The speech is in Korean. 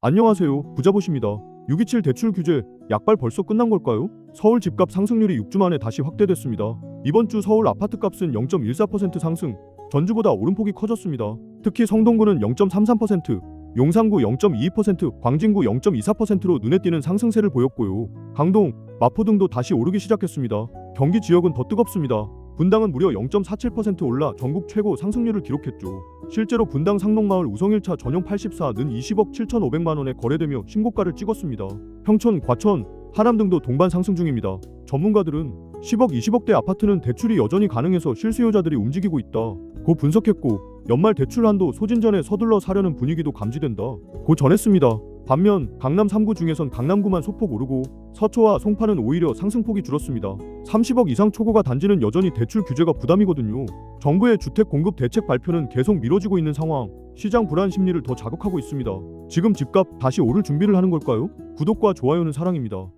안녕하세요. 부자보십니다. 627 대출 규제 약발 벌써 끝난 걸까요? 서울 집값 상승률이 6주 만에 다시 확대됐습니다. 이번 주 서울 아파트 값은 0.14% 상승, 전주보다 오름폭이 커졌습니다. 특히 성동구는 0.33%, 용산구 0.22%, 광진구 0.24%로 눈에 띄는 상승세를 보였고요. 강동, 마포 등도 다시 오르기 시작했습니다. 경기 지역은 더 뜨겁습니다. 분당은 무려 0.47% 올라 전국 최고 상승률을 기록했죠. 실제로 분당 상록마을 우성 1차 전용 84는 20억 7,500만 원에 거래되며 신고가를 찍었습니다. 평촌, 과천, 하남 등도 동반 상승 중입니다. 전문가들은 10억, 20억대 아파트는 대출이 여전히 가능해서 실수요자들이 움직이고 있다. 고 분석했고 연말 대출 한도 소진 전에 서둘러 사려는 분위기도 감지된다. 고 전했습니다. 반면 강남 3구 중에선 강남구만 소폭 오르고 서초와 송파는 오히려 상승폭이 줄었습니다. 30억 이상 초과가 단지는 여전히 대출 규제가 부담이거든요. 정부의 주택 공급 대책 발표는 계속 미뤄지고 있는 상황, 시장 불안 심리를 더 자극하고 있습니다. 지금 집값 다시 오를 준비를 하는 걸까요? 구독과 좋아요는 사랑입니다.